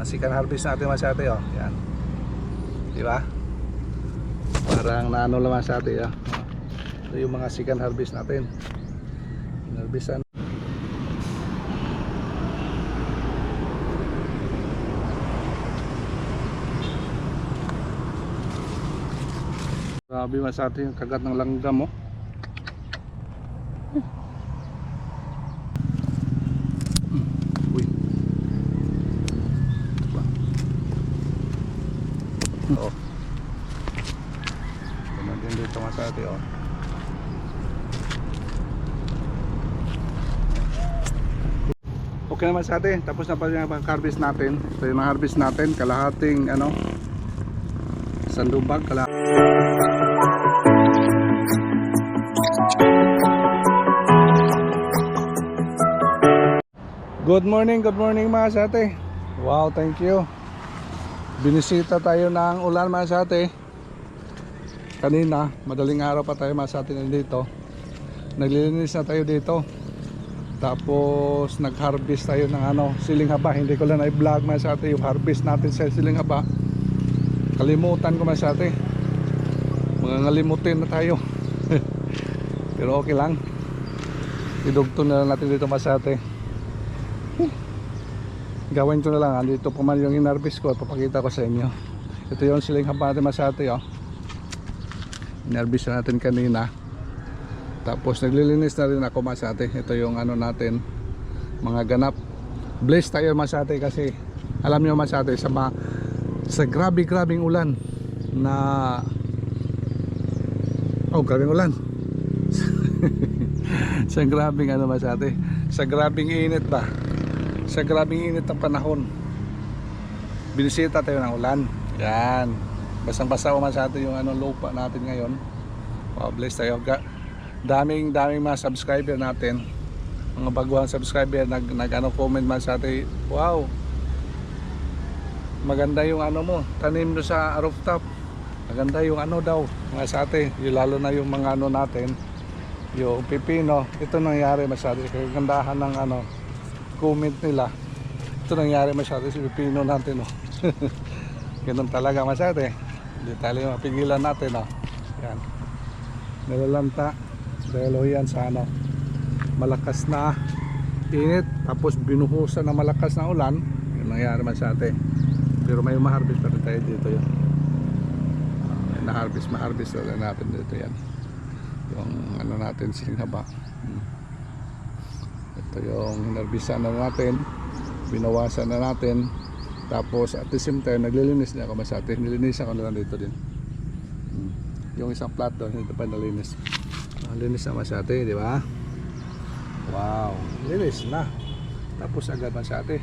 Ang harvest natin masate oh. Yan. Di ba? Parang naano lang masate oh. Ito yung mga sikan harvest natin. Harvestan. Grabe masate yung kagat ng langgam oh. Oh. Din dito masate oh. Okay naman sa atin. Tapos na pala yung harvest natin. Ito yung harvest natin. Kalahating ano sandubag. Kala Good morning, good morning mga sate. Wow, thank you. Binisita tayo ng ulan mga sate. Kanina, madaling araw pa tayo mga sate nandito. Naglilinis na tayo dito. Tapos nag-harvest tayo ng ano, siling haba. Hindi ko lang na-vlog mga sate yung harvest natin sa siling haba. Kalimutan ko mga sate. Mga ngalimutin na tayo. Pero okay lang. Idugtong na lang natin dito mga sate gawin ko na lang andito po man yung inarbis ko papakita ko sa inyo. Ito yung siling natin masate oh. inarbis na natin kanina. Tapos naglilinis na rin ako masate. Ito yung ano natin mga ganap. Blessed tayo masate kasi alam nyo masate sa, ma, sa grabe grabing ulan na oh grabing ulan. Sa grabing ano masate? Sa grabing init ba sa grabing init ng panahon. Binisita tayo ng ulan. Yan. Basang basa sa atin yung ano, lupa natin ngayon. Wow bless tayo. Ga daming daming mga subscriber natin. Mga baguhang subscriber nag, nag ano, comment man sa atin. Wow. Maganda yung ano mo tanim mo sa rooftop. Maganda yung ano daw mga sa atin. Yung lalo na yung mga ano natin. Yung pipino ito nangyari masyado kagandahan ng ano comment nila. Ito nangyari masyado sa pipino natin oh. ganun talaga masyado eh. Hindi tayo mapigilan natin oh. yan. Nilalanta dahil oh, yan sa ano malakas na init tapos binuhusan ng malakas na ulan. Yun nangyari masyado pero may maharbis pa rin tayo dito yun. May na-harvest ma-harvest na natin dito yan. Yung ano natin siling haba hmm. Ito yung hinarbisan na natin binawasan na natin. Tapos at the same time naglilinis na ako masate nililinis ako na lang dito din. Hmm. yung isang plat doon hindi pa nalinis. Nalinis na masate di ba? Wow. Linis na. Tapos agad masate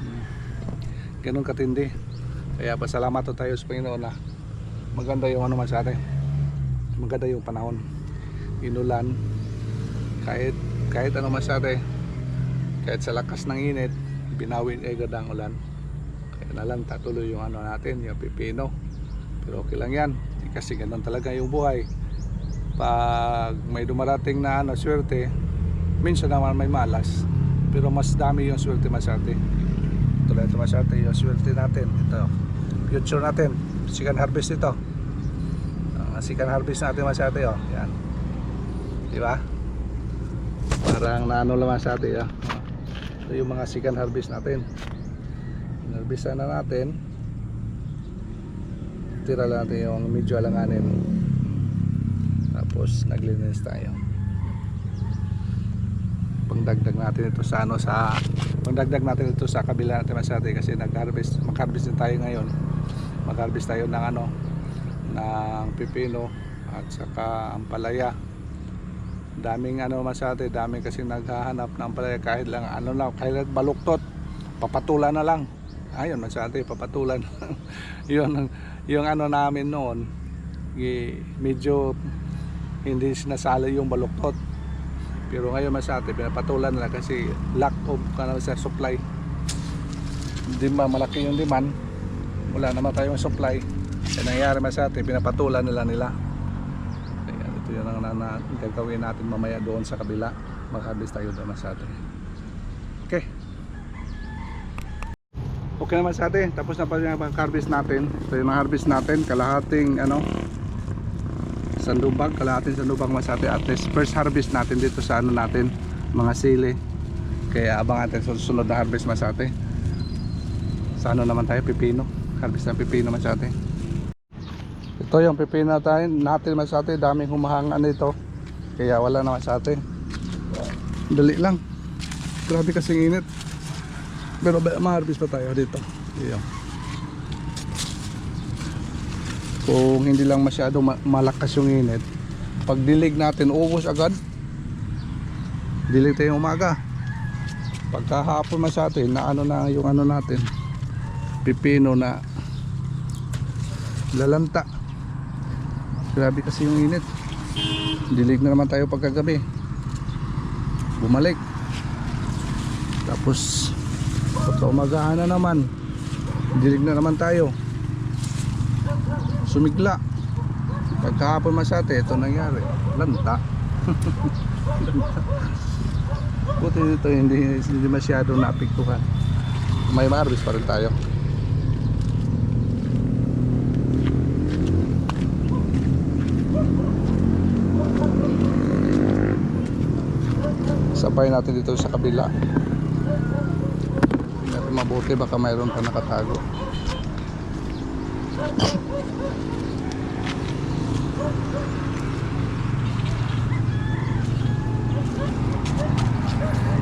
Hmm. ganun katindi. Kaya pasalamat tayo sa Panginoon na maganda yung ano masate maganda yung panahon. Inulan. Kahit kahit ano masyado kahit sa lakas ng init binawin agad ang ulan. Kaya na lang tatuloy yung ano natin yung pipino. Pero okay lang yan kasi ganun talaga yung buhay. Pag may dumarating na ano swerte minsan naman may malas pero mas dami yung swerte masyate tulad ito masyate yung swerte natin. Ito future natin. Sikan harvest ito. Uh, sikan harvest natin masyate oh. Yan. Di ba parang naano lang masyate oh. ito yung mga sikan harvest natin. Harvestan na natin. Tira lang natin yung medyo alanganin. Tapos naglinis tayo. Pangdagdag natin ito sa ano sa pangdagdag natin ito sa kabila natin masyate kasi nag-harvest mag-harvest tayo ngayon. Mag-harvest tayo ng ano ng pipino at saka ampalaya daming ano masyate daming kasi naghahanap ng ampalaya kahit lang ano lang kahit baluktot papatulan na lang. Ayun masyate papatulan yun yung ano namin noon medyo hindi sinasali yung baluktot. Pero ngayon masyate pinapatulan na kasi lack of ano, sa supply. Hindi malaki yung demand. Wala naman tayong supply. Kaya nangyayari masyate pinapatulan nila nila ito yun ang na, na, gagawin natin mamaya doon sa kabila maghabis tayo doon masyate okay Okay naman sa atin. Tapos na pala yung harvest natin. Ito yung harvest natin. Kalahating ano sandubag. Kalahating sandubag masate. At least first harvest natin dito sa ano natin. Mga sili. Kaya abang natin sa susunod na harvest masate. Sa ano naman tayo? Pipino. Harvest ng pipino masate. Ito yung pipino tayo. Natin masate. Daming humahangan nito. Kaya wala naman sa atin. Dali lang. Grabe kasing init. Pero ma-harvest pa tayo dito. Iyon. Kung hindi lang masyado ma- malakas yung init, pag dilig natin, ubos agad. Dilig tayo umaga. Pagkahapon mas atin, na ano na yung ano natin, pipino na lalanta. Grabe kasi yung init. Dilig na naman tayo pagkagabi. Bumalik. Tapos pagka umagahan na naman, dilig na naman tayo. Sumigla. Pagkahapon masate, ito nangyari. Lanta. Buti dito hindi, hindi masyado naapektuhan. May harvest pa rin tayo. Sabay natin dito sa kabila. Natin mabuti baka mayroon pa nakatago.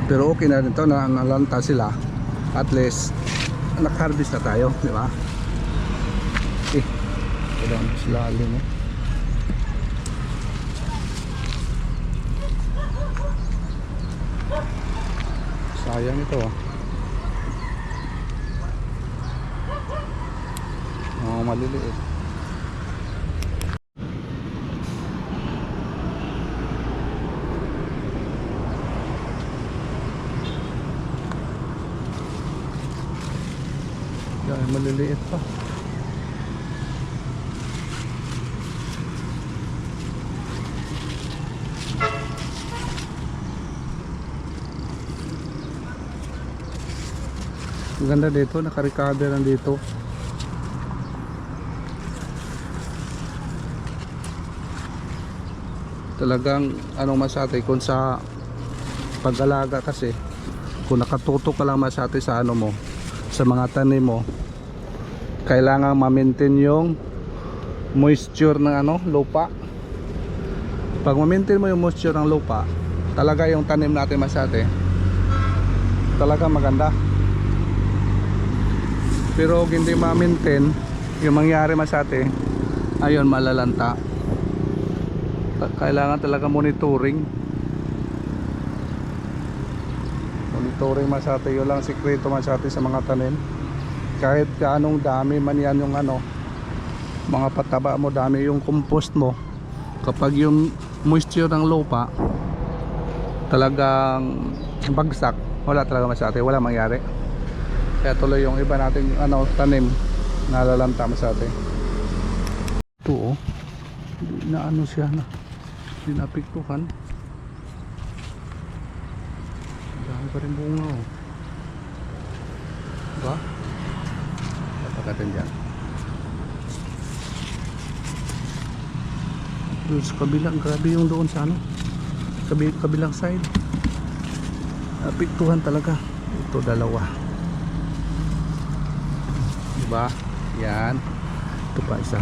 Pero okay na rin to na nalanta sila. At least nag-harvest na tayo, di ba? Eh, kailangan sila alin eh. Sayang ito. Oh, maliliit. Yan, maliliit pa. Ganda dito, naka-recover nandito. Talagang anong masate kung sa pag-alaga kasi kung nakatutok ka lang masate sa ano mo sa mga tanim mo kailangan ma-maintain yung moisture ng ano lupa pag ma-maintain mo yung moisture ng lupa talaga yung tanim natin masate talaga maganda pero kung hindi ma-maintain yung mangyari masate ayun malalanta. Ta- kailangan talaga monitoring. Monitoring masate yun lang sikreto masate sa mga tanim. Kahit kaanong dami man yan yung ano mga pataba mo dami yung compost mo. Kapag yung moisture ng lupa talagang bagsak wala talaga masate wala mangyari kaya tuloy yung iba nating ano tanim. Nalalanta masate ito oh. Hindi na ano siya na. Hindi napiktuhan Ang dami pa rin bunga oh. Diba? Napakatin dyan. Doon sa kabilang grabe yung doon sa ano. Kabi, kabilang side. Napiktuhan talaga. Ito dalawa diba? Yan. Ito pa isa.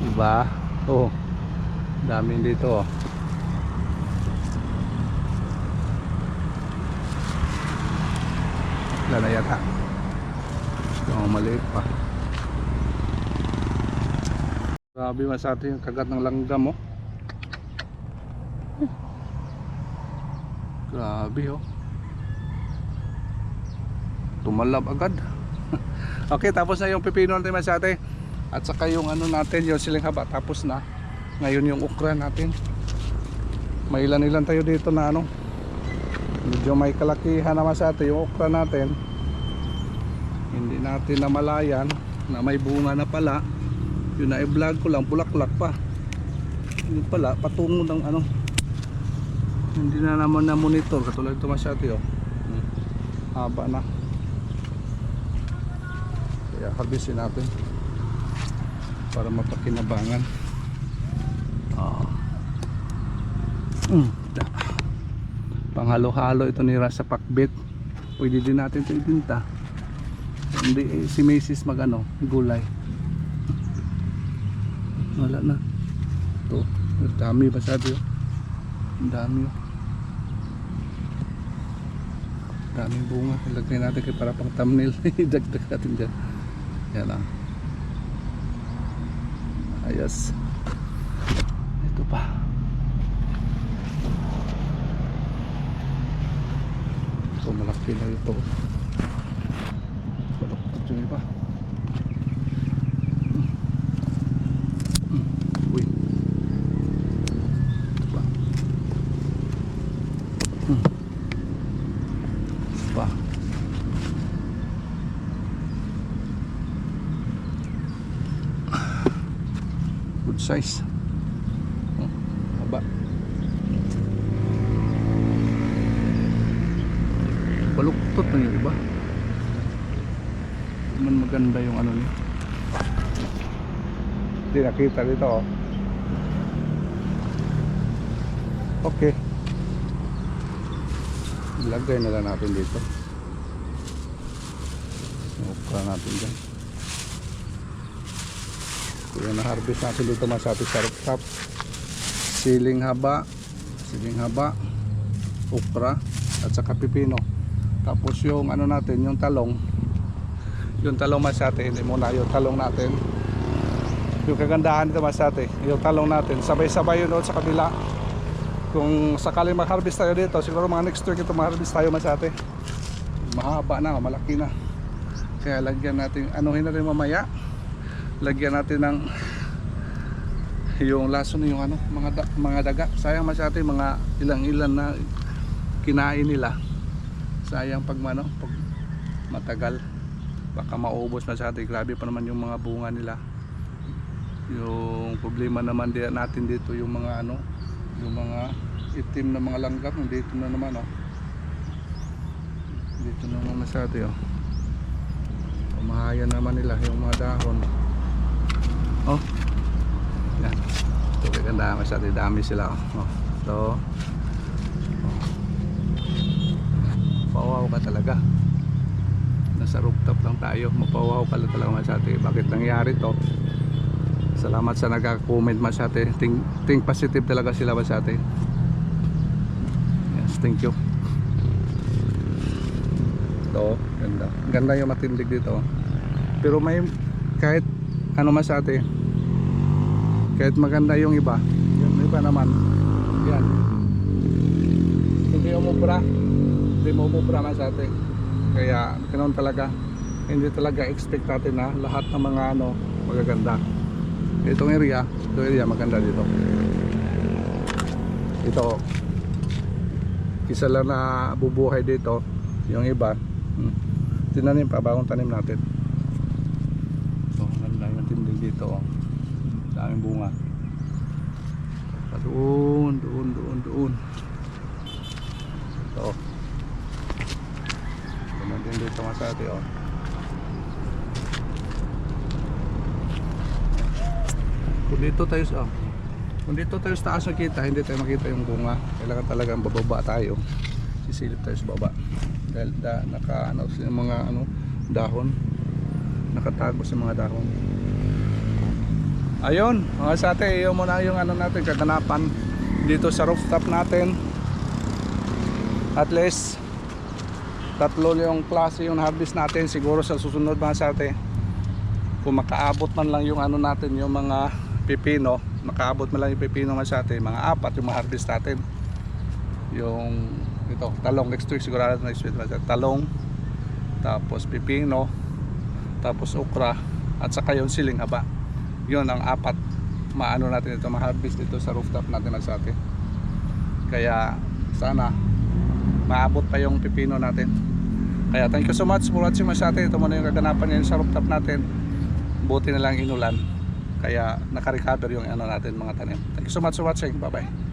Diba? Oh dami dito oh. Na yata. Oh, maliit pa. Grabe masati yung kagat ng langgam oh. Grabe oh tumalab agad. Okay tapos na yung pipino natin masate at saka yung ano natin yung siling haba tapos na. Ngayon yung okra natin. May ilan ilan tayo dito na ano. Medyo may kalakihan naman sa atin yung okra natin. Hindi natin namalayan na may bunga na pala. Yun na i-vlog ko lang bulaklak pa. Yun pala patungo ng ano. Hindi na naman na monitor. Katulad ito masyati oh. Hmm. haba na kaya harvestin natin para mapakinabangan. Ah. Mm, panghalo-halo ito nira sa pakbit. Pwede din natin ito ibinta. Hindi eh, si Macy's mag ano gulay. Wala na. Ito dami ba sabi? Oh ang dami oh. Daming bunga. Ilagay natin kay para pang thumbnail. Idagdag natin dyan yan ah. Ayos. Ito pa. Ito malaki na ito. baluktot yung iba Hmm. uy ito pa Hmm. ito pa good size oh, haba. Baluktot na yung iba man maganda yung ano niya. Hindi nakita dito oh. Okay. Ilagay na lang natin dito. Ukra natin dyan kaya na-harvest natin dito masabi sa rooftop. Siling haba siling haba okra at saka pipino. Tapos yung ano natin yung talong. Yung talong masate hindi muna yung talong natin. Yung kagandahan dito masate yung talong natin. Sabay-sabay yun doon sa kabila. Kung sakaling mag-harvest tayo dito siguro mga next week ito mag-harvest tayo masate mahaba na malaki na. Kaya lagyan natin anuhin na rin mamaya lagyan natin ng yung laso na yung ano mga da, mga daga. Sayang masyado yung mga ilang ilan na kinain nila. Sayang pag ano pag matagal. Baka maubos masyado grabe pa naman yung mga bunga nila. Yung problema naman din natin dito yung mga ano yung mga itim na mga langgam dito na naman oh. Dito na naman masyado oh. Pamahayan naman nila yung mga dahon. Oh. Yan. Ito kaganda masyado dami sila. Oh. So. Oh. Pawaw ka talaga. Nasa rooftop lang tayo. Mapawaw ka lang talaga masyado. Bakit nangyari to? Salamat sa nagka-comment masyado. Think, think positive talaga sila masyado. Yes, thank you. Ito, ganda. Ganda yung matindig dito. Pero may kahit ano masyate kahit maganda yung iba yung iba naman yan. Hindi umubra. Hindi mo umubra masyate kaya ganoon talaga. Hindi talaga expect natin na lahat ng mga ano magaganda. Itong area ito area maganda dito. Ito isa lang na bubuhay dito yung iba. Hmm. tinanim pa bagong tanim natin ito ang ganda yung tindig dito oh. Daming bunga. Pa doon doon doon doon. Ito. Ganun din dito masati oh. Kung dito tayo sa kung dito tayo sa taas nakita hindi tayo makita yung bunga. Kailangan talagang bababa tayo. Sisilip tayo sa baba. Dahil da, naka ano sa mga ano dahon. Nakatago sa mga dahon ayun mga sate yun muna yung ano natin kaganapan dito sa rooftop natin. At least tatlo yung klase yung harvest natin. Siguro sa susunod mga sate kung makaabot man lang yung ano natin yung mga pipino makaabot man lang yung pipino mga sate mga apat yung ma-harvest natin. Yung ito talong. Next week sigurado next week mga sate. talong tapos pipino tapos okra at saka yung siling haba yun ang apat. Maano natin ito ma-harvest dito sa rooftop natin na sa atin. Kaya sana maabot pa yung pipino natin. Kaya thank you so much for watching masyate ito muna yung kaganapan ngayon sa rooftop natin. Buti na lang inulan. Kaya nakarecover yung ano natin mga tanim. Thank you so much for watching. Bye bye